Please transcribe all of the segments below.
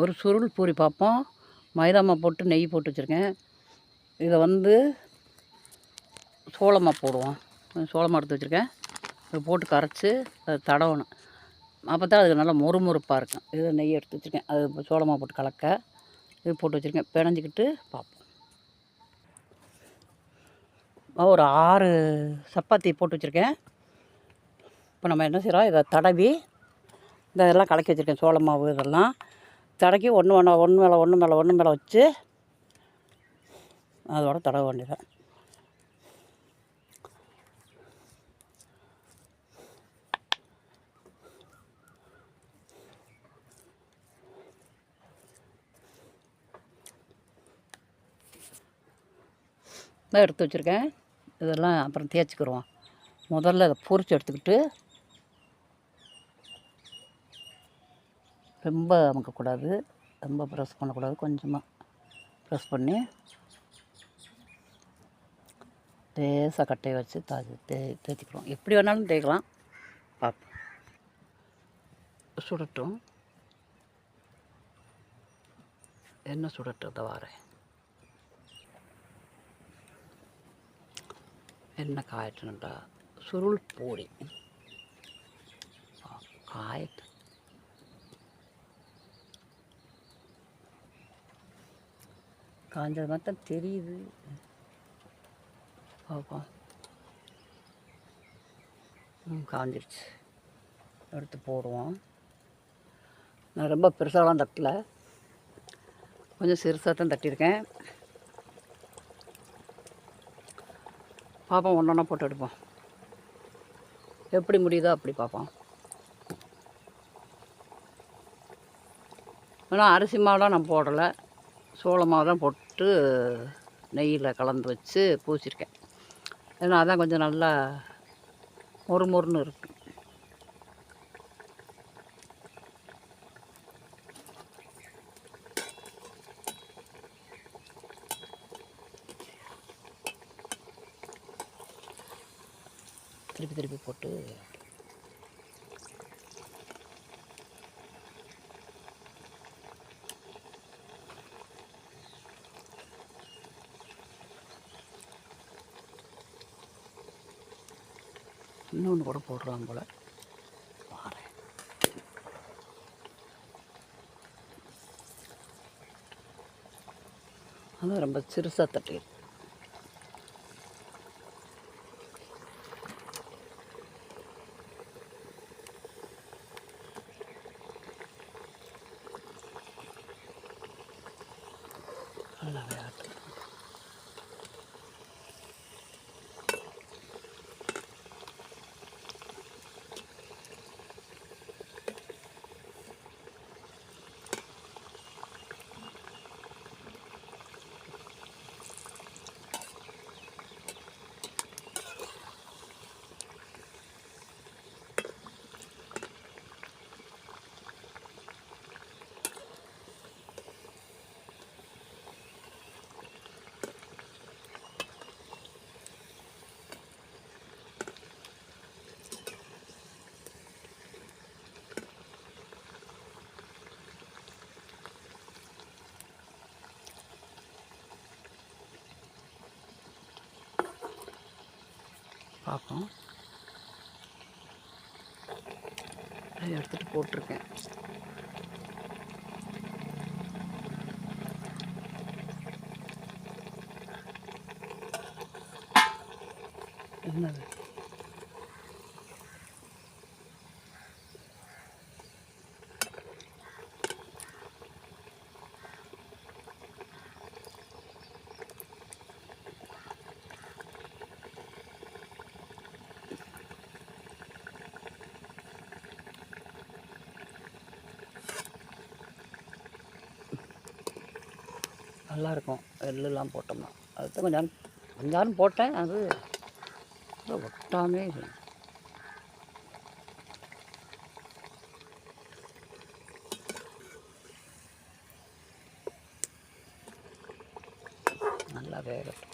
ஒரு சுருள் பூரி பார்ப்போம். மைதாமா போட்டு நெய் போட்டு வச்சுருக்கேன். இதை வந்து சோளமாக போடுவோம். சோளமாக எடுத்து வச்சுருக்கேன். இதை போட்டு கரைச்சி அதை தடவணும். அப்போ தான் அதுக்கு நல்லா மொறுமொறுப்பாக இருக்கும். இதை நெய் எடுத்து வச்சுருக்கேன். அது சோளமாக போட்டு கலக்க. இது போட்டு வச்சுருக்கேன். பிணைஞ்சிக்கிட்டு பார்ப்போம். ஒரு ஆறு சப்பாத்தி போட்டு வச்சுருக்கேன். இப்போ நம்ம என்ன செய்கிறோம் இதை தடவி இந்த இதெல்லாம் கலக்கி வச்சுருக்கேன். சோளமாவு இதெல்லாம். தடக்கி ஒன்று ஒன்று ஒன்று மேலே ஒன்று மேலே ஒன்று மேலே வச்சு அதோட தடவ வேண்டியதான் எடுத்து வச்சுருக்கேன். இதெல்லாம் அப்புறம் தேய்ச்சிக்கிருவோம். முதல்ல அதை பொறிச்சு எடுத்துக்கிட்டு ரொம்ப அமுக்கக்கூடாது. ரொம்ப ப்ரெஸ் பண்ணக்கூடாது. கொஞ்சமாக ப்ரெஸ் பண்ணி லேசாக கட்டையை வச்சு தாஜி தே தேய்ச்சிக்கிறோம் எப்படி வேணாலும் தேய்க்கலாம். பார்ப்போம் சுடட்டும். என்ன சுடட்டும்? வாரேன். என்ன காயட்டணுண்டா சுருள் பூரி காயட்டு. காஞ்சது மாதிரி தெரியுது. பார்ப்போம் ம் காஞ்சிருச்சு. எடுத்து போடுவோம். நான் ரொம்ப பெருசாலாம் தட்டல. கொஞ்சம் சிறுசாக தான் தட்டியிருக்கேன். பார்ப்போம் ஒன்று ஒன்றா போட்டு எடுப்போம். எப்படி முடியுதோ அப்படி பார்ப்போம் ஆனால் அரிசி மாவுலாம் நான் போடலை. சோளமாக தான் போட்டு நெய்யில் கலந்து வச்சு பூசியிருக்கேன் ஏன்னா அதான் கொஞ்சம் நல்லா மொறு மொறுன்னு இருக்கும் இன்னொன்று கூட போடுறாங்க போல். பாரு அதுவும் ரொம்ப சிறுசாக தட்டி பார்ப்போம். அதை எடுத்துகிட்டு போட்டிருக்கேன். என்னது? நல்லாயிருக்கும். எள்ளுலாம் போட்டோம்னா. அதுதான் கொஞ்சம் நேரம் கொஞ்ச போட்டேன். அது அது ஒட்டாமே இல்லை. நல்லா வேகட்டும்.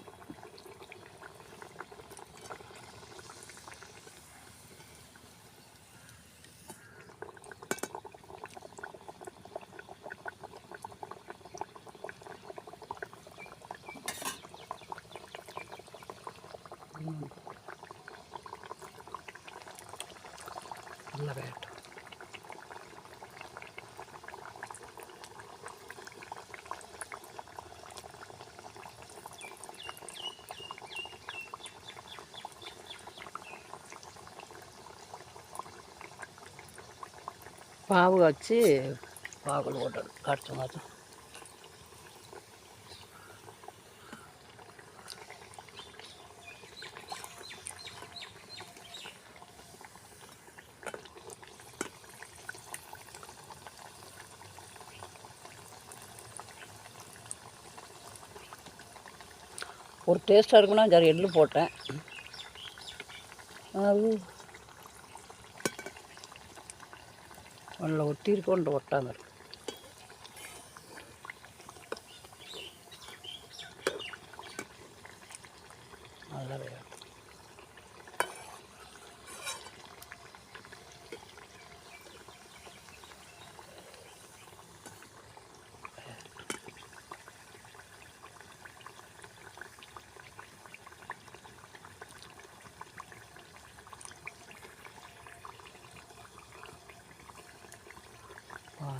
நல்ல வேட்டம் பாவு வச்சு பாகுలు ஓட்டணும். கடிச்ச மாதம். ஒரு டேஸ்ட்டாக இருக்குன்னா சார் எள்ளு போட்டேன். அது ஒட்டி இருக்கோன்ற ஒட்டாமல் இருக்கு நல்லா வேகும்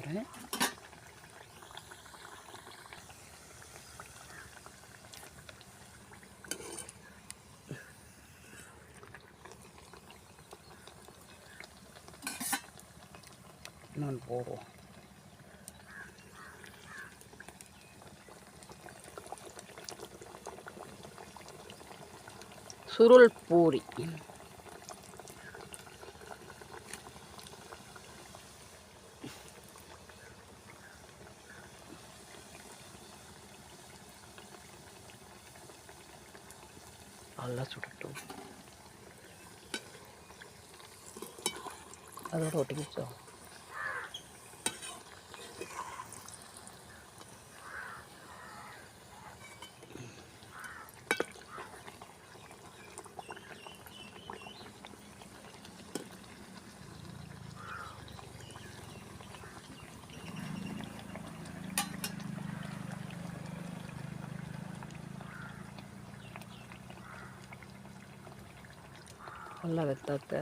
பாரு இன்னொன்று போடுவோம் சுருள் பூரி நல்லா சுடட்டும் அதோட ஒட்டிக்கிச்சோ நல்லா வெத்தாத்த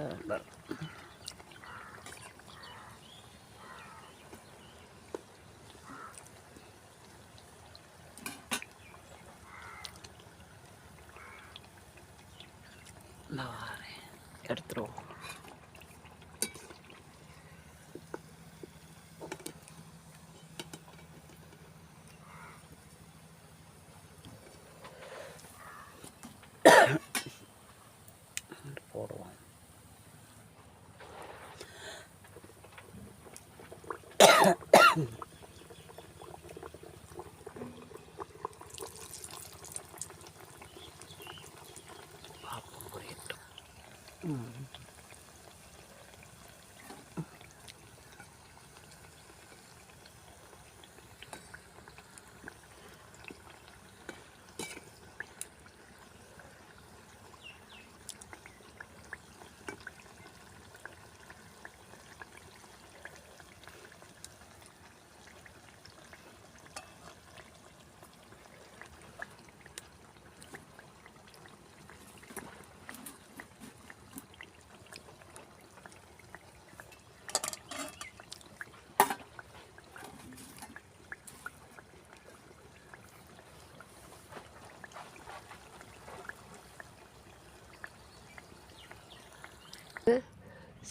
நான் வாரேன் எடுத்துருவோம் போடுவோம் பார்ப்போம் புரியட்டும் ம்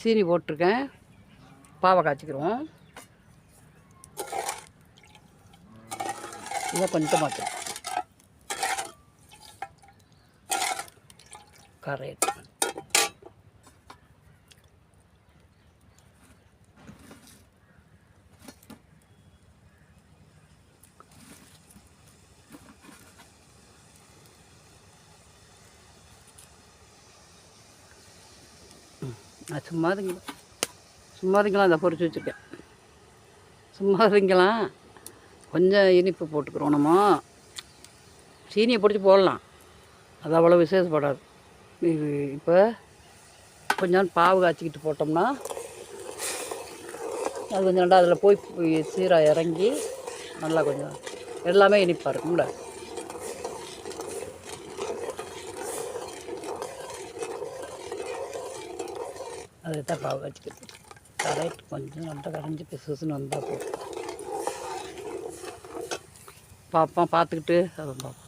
சீனி போட்டிருக்கேன். பாவை காய்ச்சிக்கிறோம் இதை கொஞ்சம் மாற்று கரெக்ட் நான் சும்மா இருங்களா சும்மா இருங்களா அதை பொறிச்சு வச்சுருக்கேன். சும்மா இருக்கலாம் கொஞ்சம் இனிப்பு போட்டுக்கிறோம் நம்ம. சீனியை பிடிச்சி போடலாம். அது அவ்வளோ விசேஷப்படாது. இது இப்போ கொஞ்சம் பாவு காய்ச்சிக்கிட்டு போட்டோம்னா அது கொஞ்சம் நல்லா அதில் போய் போய் சீராக இறங்கி நல்லா கொஞ்சம் எல்லாமே இனிப்பாக இருக்கும்ல. அதை தான் பாவு வச்சுக்கிறது கரெக்ட் கொஞ்சம் நல்லா கரைஞ்சி பிசுன்னு வந்தால் போதும். பார்ப்போம் பார்த்துக்கிட்டு அதை பார்ப்போம்